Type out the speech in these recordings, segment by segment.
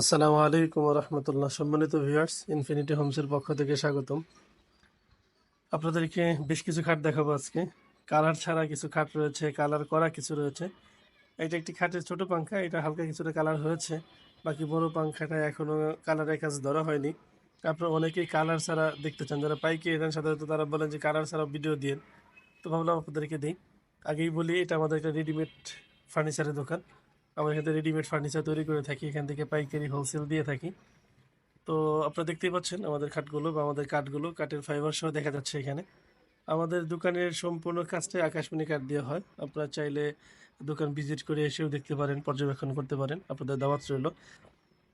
আসসালামু আলাইকুম রহমতুল্লাহ সম্মানিত ভিউয়ার্স ইনফিনিটি হোমসের পক্ষ থেকে স্বাগতম। আপনাদেরকে বেশ কিছু খাট দেখাবো আজকে। কালার ছাড়া কিছু খাট রয়েছে, কালার করা কিছু রয়েছে। এটা একটি খাটের ছোট পাংখা, এটা হালকা কিছুটা কালার হয়েছে। বাকি বড় পাংখাটা এখনও কালারের কাজ ধরা হয়নি। আপনারা অনেকেই কালার ছাড়া দেখতে চান, যারা পাইকে এখানে সাধারণত তারা বলেন যে কালার ছাড়া ভিডিও দিন তো ভাবলাম আপনাদেরকে দিই। আগেই বলি, এটা আমাদের একটা রেডিমেড ফার্নিচারের দোকান। আমরা এখান রেডিমেড ফার্নিচার তৈরি করে থাকি। এখান থেকে পাইকারি হোলসেল দিয়ে থাকি। তো আপনারা দেখতেই পাচ্ছেন আমাদের খাটগুলো বা আমাদের কাঠগুলো, কাঠের ফাইবার সহ দেখা যাচ্ছে এখানে। আমাদের দোকানের সম্পূর্ণ কাজটাই আকাশমণি কাঠ দেওয়া হয়। আপনারা চাইলে দোকান ভিজিট করে এসেও দেখতে পারেন, পর্যবেক্ষণ করতে পারেন, আপনাদের দাওয়াত রইল।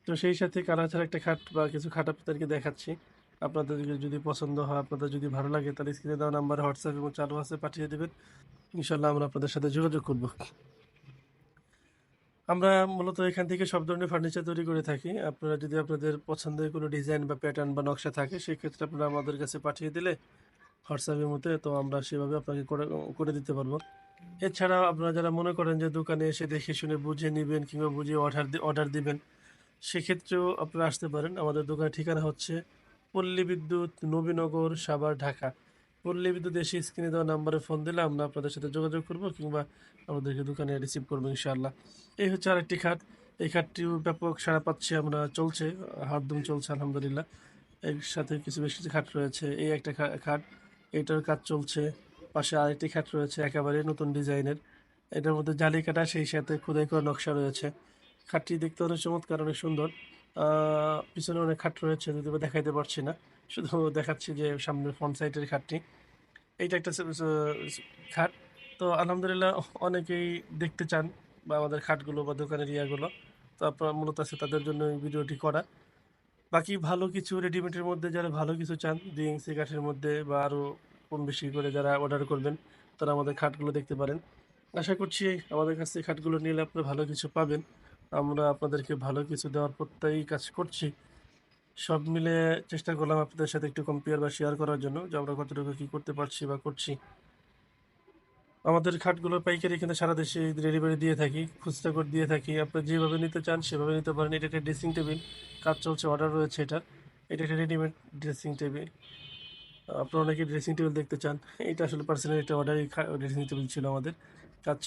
তো সেই সাথে কালার ছাড়া একটা খাট বা কিছু খাট আপনাদেরকে দেখাচ্ছি। আপনাদের যদি পছন্দ হয়, আপনাদের যদি ভালো লাগে, তাহলে স্ক্রিনে দেওয়া নাম্বার হোয়াটসঅ্যাপ এবং চালু আছে পাঠিয়ে দেবেন। ইনশাল্লাহ আমরা আপনাদের সাথে যোগাযোগ করব। আমরা মূলত এখান থেকে সব ধরনের ফার্নিচার তৈরি করে থাকি। আপনারা যদি আপনাদের পছন্দের কোনো ডিজাইন বা প্যাটার্ন বা নকশা থাকে, সেক্ষেত্রে আপনারা আমাদের কাছে পাঠিয়ে দিলে হোয়াটসঅ্যাপের মধ্যে তো আমরা সেভাবে আপনাকে করে দিতে পারব। এছাড়া আপনারা যারা মনে করেন যে দোকানে এসে দেখে শুনে বুঝে নেবেন কিংবা বুঝে অর্ডার অর্ডার দিবেন, সেক্ষেত্রেও আপনারা আসতে পারেন। আমাদের দোকানের ঠিকানা হচ্ছে পল্লী বিদ্যুৎ, নবীনগর, সাভার, ঢাকা। পল্লী বিদ্যুৎ এসে স্ক্রিনে দেওয়া নাম্বারে ফোন দিলে আমরা আপনাদের সাথে যোগাযোগ করব কিংবা আমাদেরকে দোকানে রিসিভ করব ইনশাআল্লাহ। এই হচ্ছে আরেকটি খাট। এই খাটটিও ব্যাপক সাড়া পাচ্ছে, আমরা চলছে হাতদম চলছে, আলহামদুলিল্লাহ। এর সাথে কিছু বেশ কিছু খাট রয়েছে। এই একটা খাট, এটার কাজ চলছে। পাশে আরেকটি খাট রয়েছে, একেবারে নতুন ডিজাইনের। এটার মধ্যে জালি কাটা, সেই সাথে খোদাই করা নকশা রয়েছে। খাটটি দেখতে অনেক চমৎকার, অনেক সুন্দর। পিছনে অনেক খাট রয়েছে, যদি দেখাইতে পারছি না। শুধু দেখাচ্ছি যে সামনের ফ্রন্ট সাইডের খাটটি। এইটা একটা খাট। তো আলহামদুলিল্লাহ অনেকেই দেখতে চান বা আমাদের খাটগুলো বা দোকানের ইয়াগুলো। তো আপনার মূলত আছে তাদের জন্য ভিডিওটি করা। বাকি ভালো কিছু রেডিমেডের মধ্যে যারা ভালো কিছু চান দুই ইঞ্চি কাঠের মধ্যে বা আরও কম বেশি করে যারা অর্ডার করবেন, তারা আমাদের খাটগুলো দেখতে পারেন। আশা করছি আমাদের কাছ খাটগুলো নিলে আপনারা ভালো কিছু পাবেন। আমরা আপনাদেরকে ভালো কিছু দেওয়ার প্রত্যয়ী কাজ করছি। সব মিলে চেষ্টা করলাম আপনাদের সাথে একটু কম্পেয়ার বা শেয়ার করার জন্য যে আমরা কতটুকু কী করতে পারছি বা করছি। আমাদের খাটগুলো পাইকারি কিন্তু সারা দেশে ডেলিভারি দিয়ে থাকি, খুচরা করে দিয়ে থাকি। আপনি যেভাবে নিতে চান সেভাবে নিতে পারেন। এটা একটা ড্রেসিং টেবিল কাজ চলছে অর্ডার রয়েছে এটা। এটা একটা রেডিমেড ড্রেসিং টেবিল আপনারা অনেকে ড্রেসিং টেবিল দেখতে চান। এটা আসলে পার্সোনাল একটা অর্ডারই ড্রেসিং টেবিল ছিল আমাদের। কাজ